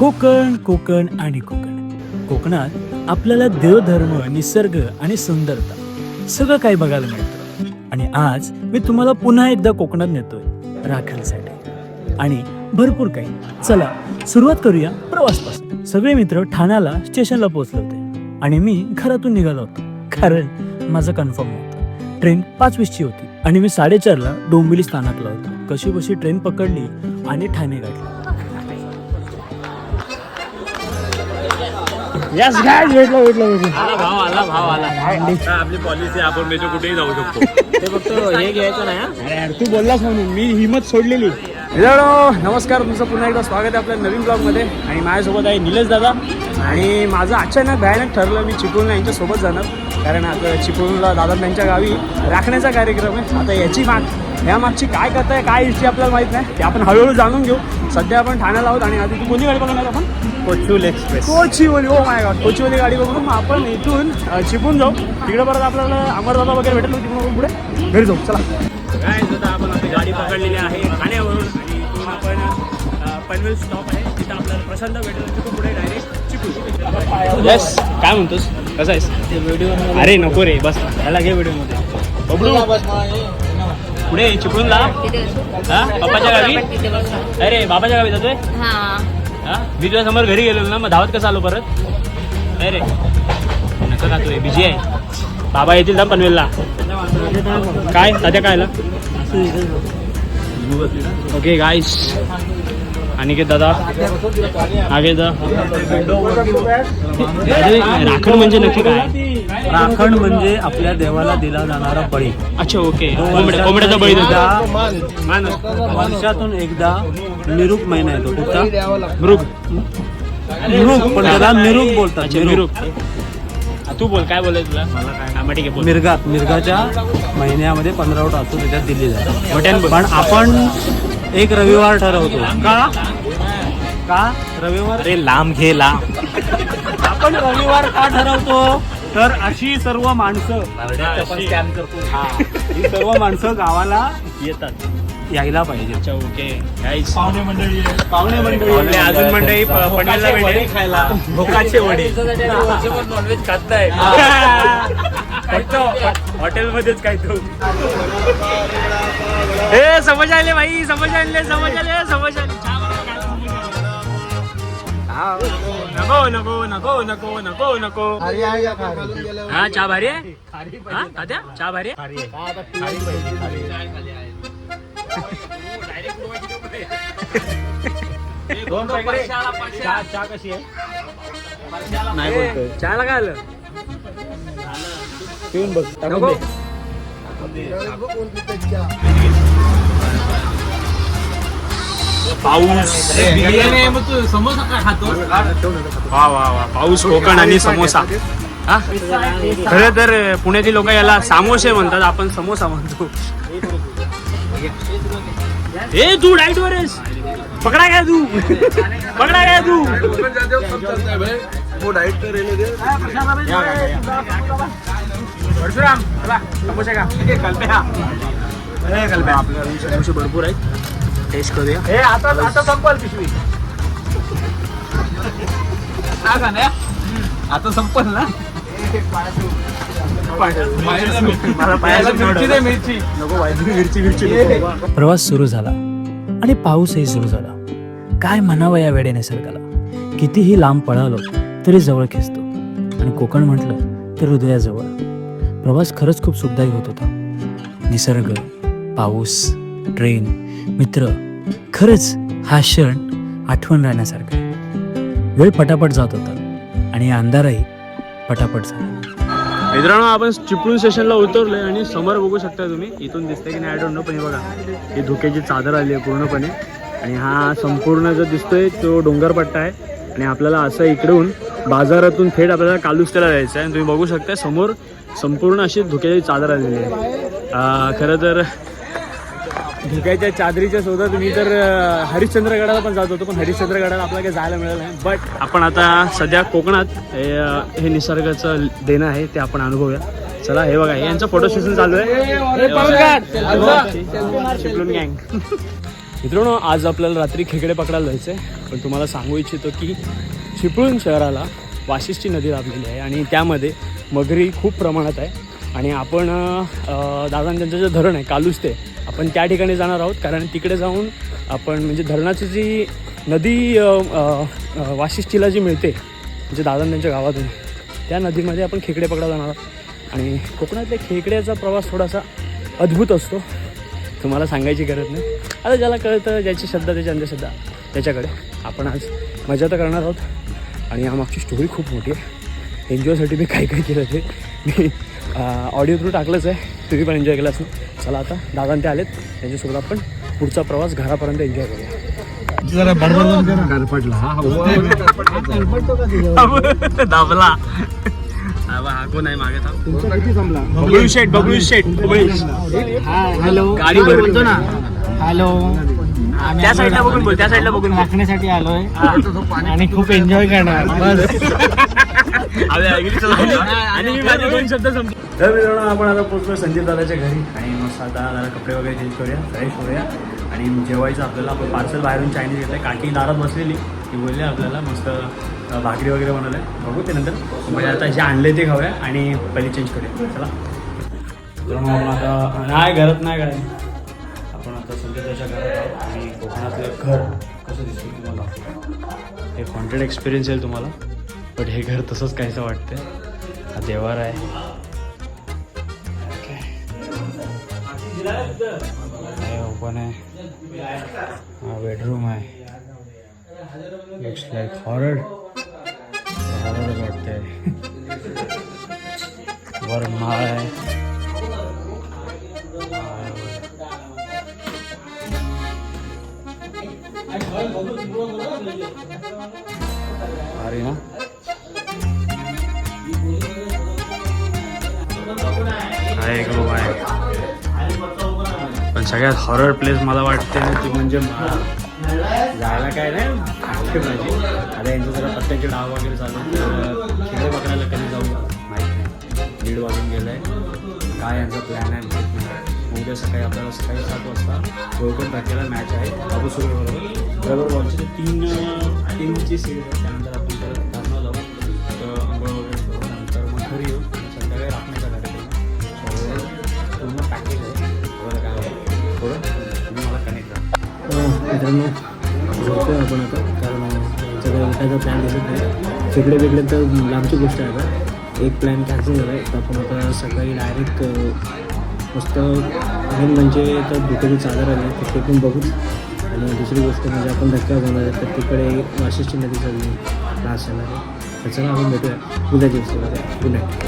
कोकण कोकण आणि कोकण. कोकणात आपल्याला देवधर्म निसर्ग आणि सुंदरता सगळं काही बघायला मिळतं. आणि आज मी तुम्हाला पुन्हा एकदा कोकणात नेतोय राखणसाठी आणि भरपूर काही. चला सुरुवात करूया प्रवासपासून. सगळे मित्र ठाण्याला स्टेशनला पोहोचले होते. आणि मी घरातून निघालो होतो. कारण माझं कन्फर्म होतं. ट्रेन पाच वीसची होती. आणि मी साडेचारला डोंबिवली स्थानकला होतो. कशी बशी ट्रेन पकडली आणि ठाणे गाठली. यस गाइस भेटलो भेटलो भेटलो आला भाव आला भाव आला. काय आपली पॉलिसी आपण मेट्रो कुठेही जाऊ शकतो. ते फक्त हे घ्यायचं नाही हा? अरे यार तू बोललास म्हणून मी हिंमत सोडलेली. मित्रांनो नमस्कार तुमचं पुन्हा एकदा स्वागत आहे आपल्या नवीन ब्लॉगमध्ये आणि माझ्यासोबत आहे निलेश दादा. आणि माझं अचानक भयानक ठरलं मी चिपळूणला यांच्यासोबत जाणार. कारण आता चिपळूणला दादा त्यांच्या गावी राखण्याचा कार्यक्रम आहे. आता याची माग या मागची काय कथा आहे काय हिस्ट्री आपल्याला माहीत नाही ते आपण हळूहळू जाणून घेऊ. सध्या आपण ठाण्याला आहोत आणि आधी तू कोणती गाडी बघणार आपण? कोचूल एक्सप्रेस. कोचीवली ओ माय गॉड कोचीवली गाडी बघून मग आपण इथून चिपळूण जाऊ. तिकडे परत आपल्याला अमरदादा वगैरे भेटेल मग तिकडून आपण पुढे घरी जाऊ. चला. काय आता आपण आपली गाडी पकडलेली आहे ठाण्यावरून आणि इथून आपण पनवेल स्टॉप आहे. तिथं आपल्याला प्रशांत भेटेल तिथून पुढे डायरेक्ट येस काय म्हणतोस? कसा आहेस? व्हिडिओ अरे नको रे बस. त्याला घे व्हिडिओ पुढे चिपळूणला हा? पप्पाच्या गावी? अरे बाबाच्या गावी जातोय? हा. हा? मी तुझ्या समोर घरी गेलेलो ना मग धावत कसं आलो परत? नाही रे. नका खातोय बिजी आहे. बाबा येतील ना पनवेलला. काय? तात्या काय ओके गाईस अनिकेत दादा? आगे दा राखण म्हणजे नक्की काय? राखण म्हणजे आपल्या देवाला दिला जाणारा बळी. अच्छा ओके. कोंबड्या कोंबड्याचा बळी देतो. मान वर्षातून एकदा निरूप महिना येतो कुठचा मृग. निरूप पण त्याला निरूप बोलतात अच्छा निरूप. मिरुक तू बोल काय बोलाय तुला? मला काय हा, मग ठीक आहे बोल. मिरगात मिरगाच्या महिन्यामध्ये पंधरावट असतो त्याच्यात दिली जाते. मटण बोल. पण आपण एक रविवार ठरवतो. का? का? रविवार? अरे लांब घे लांब. आपण रविवार का ठरवतो? तर अशी सर्व माणसं. हा, ही सर्व माणसं गावाला येतात. यायला पाहिजे. अच्छा ओके. गाईस पाहुणे मंडळी पाहुणे आपले अजून मंडळी प- पनवेलला भेटेल. खायला. भोकाचे वडे. नॉनव्हेज खाताय फक्त हॉटेलमध्येच काय तो हे समज आले भाई समज आणले समज आले समज आले नको नको नको नको नको नको. हा चहा भारी आहे? हा चहा भारी आहे? दोन पैसे चहा चहा कशी आहे? नाही बोलतोय. चहाला काय आलं? पिऊन बघ. नको. पाऊस. वा वा वा. पाऊस कोकण आणि समोसा. हा? खरं तर पुण्यातील लोक याला सामोसे म्हणतात आपण समोसा म्हणतो. ए तू डाईट वर आहेस. पकडा काय तू? पकडा काय तू? परशुराम चला समोसे का? कल्प्या अरे कल्प्या आपल्या समोसे भरपूर आहेत. टेस्ट करूया. हे आता आता संपल पिशवी. आता संपल ना? मला पायाला मिरची नको पाहिजे मिरची मिरची प्रवास सुरू झाला आणि पाऊसही सुरू झाला. काय म्हणावं या वेडे निसर्गाला? कितीही लांब पळालो तरी जवळ खेचतो. आणि कोकण म्हटलं तर हृदयाजवळ. प्रवास खरंच खूप सुखदायी होत होता. निसर्ग पाऊस ट्रेन मित्र खरंच हा क्षण आठवण राहण्यासारखा वेळ पटापट जात होता आणि अंधारही पटापट झाला. मित्रांनो आपण चिपळूण स्टेशनला उतरलोय आणि समोर बघू शकता तुम्ही इथून दिसतंय की नाही आय डोंट नो पण हे बघा ही धुक्याची चादर आली आहे पूर्णपणे. आणि हा संपूर्ण जो दिसतोय तो डोंगरपट्टा आहे. आणि आपल्याला असं इकडून बाजारातून थेट आपल्याला कालुस्त्याला जायचं आहे. आणि तुम्ही बघू शकता समोर संपूर्ण अशी धुक्याची चादर आलेली आहे. खरं तर धुक्याच्या चादरीच्या शोधात मी तर हरिश्चंद्रगडाला पण जात होतो पण हरिश्चंद्रगडाला आपल्याला काही जायला मिळालं नाही. बट आपण आता सध्या कोकणात हे, निसर्गाचं देणं आहे ते आपण अनुभवूया. चला हे बघा हे यांचं फोटो सेशन चालू आहे. गँग मित्रांनो आज आपल्याला रात्री खेकडे पकडायला जायचं आहे पण तुम्हाला सांगू इच्छितो की चिपळूण शहराला वाशिष्ठी नदी लाभलेली आहे आणि त्यामध्ये मगरी खूप प्रमाणात आहे. आणि आपण अं, दादा त्यांचं जे धरण आहे कालूस ते आपण त्या ठिकाणी जाणार आहोत कारण तिकडे जाऊन आपण म्हणजे धरणाची जी नदी वाशिष्ठीला जी मिळते म्हणजे दादा त्यांच्या गावातून त्या नदीमध्ये आपण खेकडे पकडायला जाणार आहोत. आणि कोकणातल्या खेकड्याचा प्रवास थोडासा अद्भुत असतो. तुम्हाला सांगायची गरज नाही. आता ज्याला कळतं ज्याची श्रद्धा त्याची अंधश्रद्धा त्याच्याकडे आपण आज मजा तर करणार आहोत. आणि यामागची स्टोरी खूप मोठी आहे. एन्जॉयसाठी मी काय काय केलं ते. मी ऑडिओ थ्रू टाकलंच आहे. तुम्ही पण एन्जॉय केलं असेल. चला आता दादा ते आलेत. त्यांच्यासोबत आपण पुढचा प्रवास घरापर्यंत एन्जॉय करूया. जरा बडबड दाबला. हा कोण आहे मागे बबळू शेट बबळू शेट हॅलो. गाडी भरली. ना. हॅलो. त्या साईडला बघून बोल त्या साईडला बघून आलोय. आणि खूप एन्जॉय करणार. बस. आणि मी माझे दोन शब्द संपले तर मित्रांनो आपण आता पोहोचलो संदीप दादाच्या घरी. आणि मस्त आता जरा कपडे वगैरे चेंज करूया फ्रेश होऊया. आणि जेवायचं आपल्याला आपण पार्सल बाहेरून चायनीज घेतलं काकी दारात बसलेली. ती बोलली आपल्याला मस्त भाकरी वगैरे बनवलं आहे बघू ते नंतर. म्हणजे आता जे आणले ते खाऊया आणि पहिले चेंज करूया. चला. नाही घरात नाही काय आता आता त्याच्या घरात आहोत. आणि कोकणातलं घर कसं दिसतं तुम्हाला? हे हॉन्टेड एक्सपिरियन्स येईल तुम्हाला. बट हे घर तसंच काहीसं वाटतंय. हा देवार आहे. हे ओपन आहे. हा बेडरूम आहे. लुक्स लाईक हॉरर हॉररच वाटतंय. वर माळ आहे. अरे ना. आहे. पण सगळ्यात हॉरर प्लेस मला वाटते ना ती म्हणजे जायला काय नाही. माझी आता यांचं जरा पत्त्याचे डाव वगैरे चालू खेळ बघायला पकडायला कधी जाऊ? माहीत नाही. दीड वाजून गेलं आहे काय यांचा प्लॅन आहे नाही. उद्या सकाळी आपल्याला सकाळी सात वाजता कोकण टाकेला मॅच आहे. बाबू सुरू बरोबर. बरोबर बॉलची तीन तीनची सीट आहे त्यानंतर आपण परत धरणं जाऊ तर आंघोळ वगैरे करू नंतर मग घरी येऊ. संध्याकाळी राखण्याचा कार्यक्रम पूर्ण पॅकेज आहे. बघायला काय होतं थोडं तुम्ही मला कनेक्ट करा. मित्रांनो झोपतोय आपण आता. कारण सगळं उठायचा प्लॅन दिसत नाही. तिकडे वेगळे तर लांबची गोष्ट आहे आता. एक प्लॅन कॅन्सल झाला आहे तर आपण आता सकाळी डायरेक्ट मस्त मेन म्हणजे तर धुक्याची चादर आली आहे, तर ते पण बघू आणि दुसरी गोष्ट म्हणजे आपण धक्का होणार तर तिकडे वाशिष्ठी नदी चालली क्लास येणार आहे. तर चला आपण भेटूया. उद्या दिवसामध्ये गुड नाईट